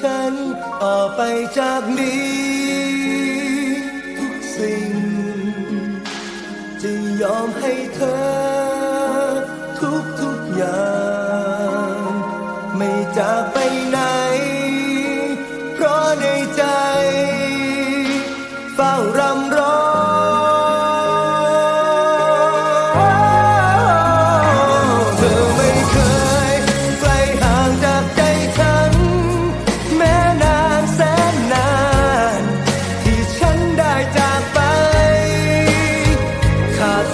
ฉันต่อไปจากนี้ ทุกสิ่ง จะยอมให้เธอ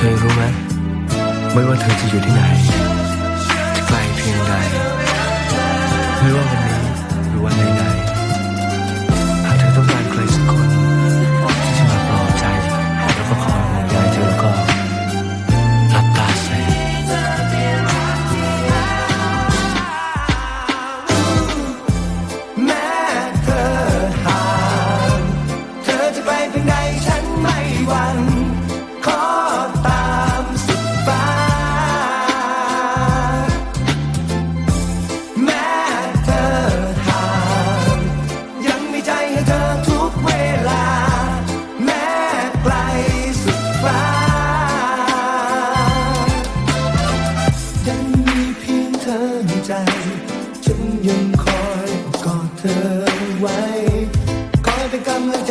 ธอรู้ไหมไม่ว่าเธอจะอยู่ที่ไหนจะไกลเพียงใดไม่ว่าวัน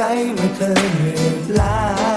ใจไม่เคยลา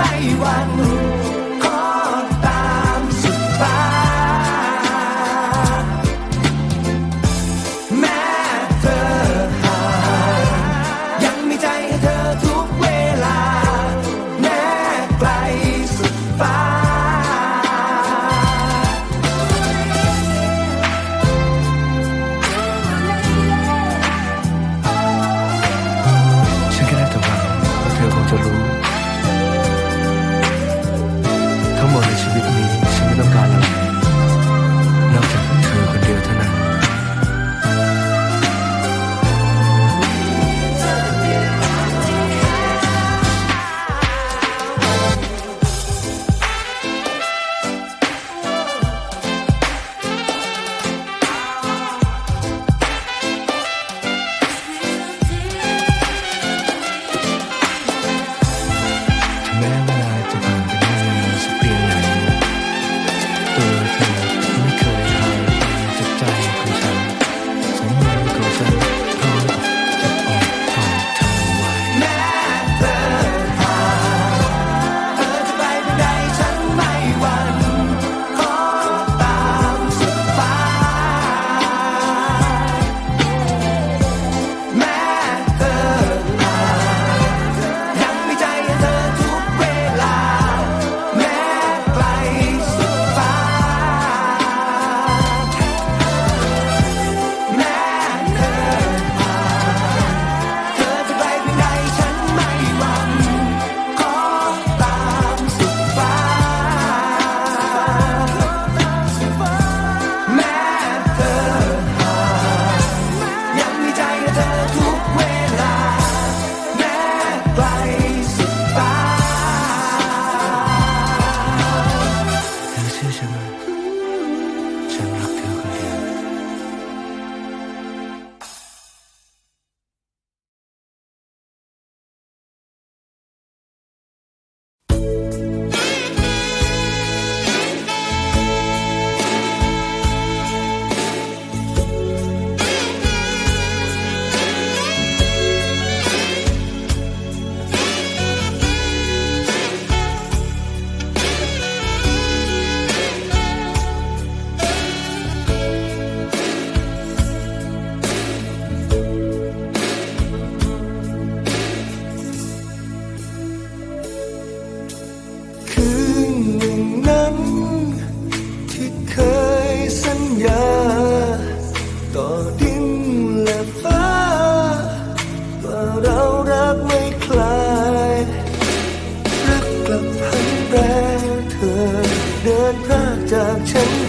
ไม่หวั่น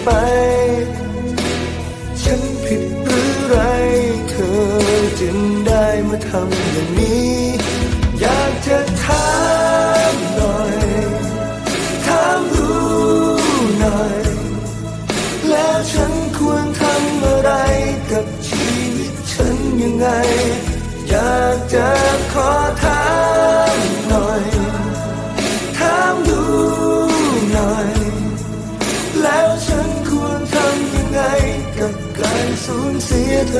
ไป ฉันผิดหรือไร เธอจึงได้มาทำอย่างนี้ อยากจะถามหน่อยถามรู้หน่อย แล้วฉันควรทำอะไรกับชีวิตฉันยังไง